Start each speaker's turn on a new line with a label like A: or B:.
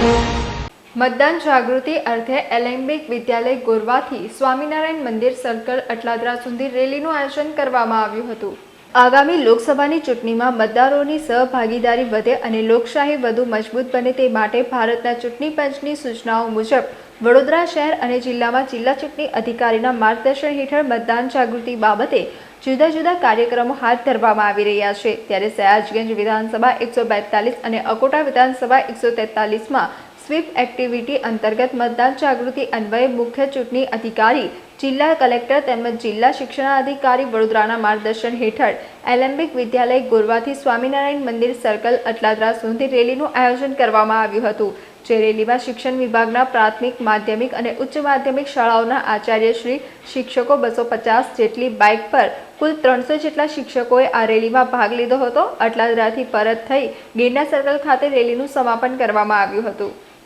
A: મતદાન જાગૃતિ અર્થે એલેમ્બિક વિદ્યાલય ગોરવાથી સ્વામિનારાયણ મંદિર સર્કલ અટલાદરા સુધી રેલીનું આયોજન કરવામાં આવ્યું હતું. આગામી લોકસભાની ચૂંટણીમાં મતદારોની સહભાગીદારી વધે અને લોકશાહી વધુ મજબૂત બને તે માટે ભારતના ચૂંટણી પંચની સૂચનાઓ મુજબ વડોદરા શહેર અને જિલ્લામાં જિલ્લા ચૂંટણી અધિકારીના માર્ગદર્શન હેઠળ મતદાન જાગૃતિ બાબતે જુદા જુદા કાર્યક્રમો હાથ ધરવામાં આવી રહ્યા છે. ત્યારે સયાજગંજ વિધાનસભા એકસો બેતાલીસ અને અકોટા વિધાનસભા એકસો તેતાલીસમાં સ્વીપ એક્ટિવિટી અંતર્ગત મતદાન જાગૃતિ અન્વયે મુખ્ય ચૂંટણી અધિકારી, જિલ્લા કલેક્ટર તેમજ જિલ્લા શિક્ષણાધિકારી વડોદરાના માર્ગદર્શન હેઠળ એલેમ્બિક વિદ્યાલય ગોરવાથી સ્વામિનારાયણ મંદિર સર્કલ અટલાદરા સુધી રેલીનું આયોજન કરવામાં આવ્યું હતું, જે રેલીમાં શિક્ષણ વિભાગના પ્રાથમિક, માધ્યમિક અને ઉચ્ચ માધ્યમિક શાળાઓના આચાર્યશ્રી શિક્ષકો બસો પચાસ જેટલી બાઇક પર કુલ ત્રણસો જેટલા શિક્ષકોએ આ રેલીમાં ભાગ લીધો હતો. અટલાદરાથી પરત થઈ ગિરના સર્કલ ખાતે રેલીનું સમાપન કરવામાં આવ્યું હતું.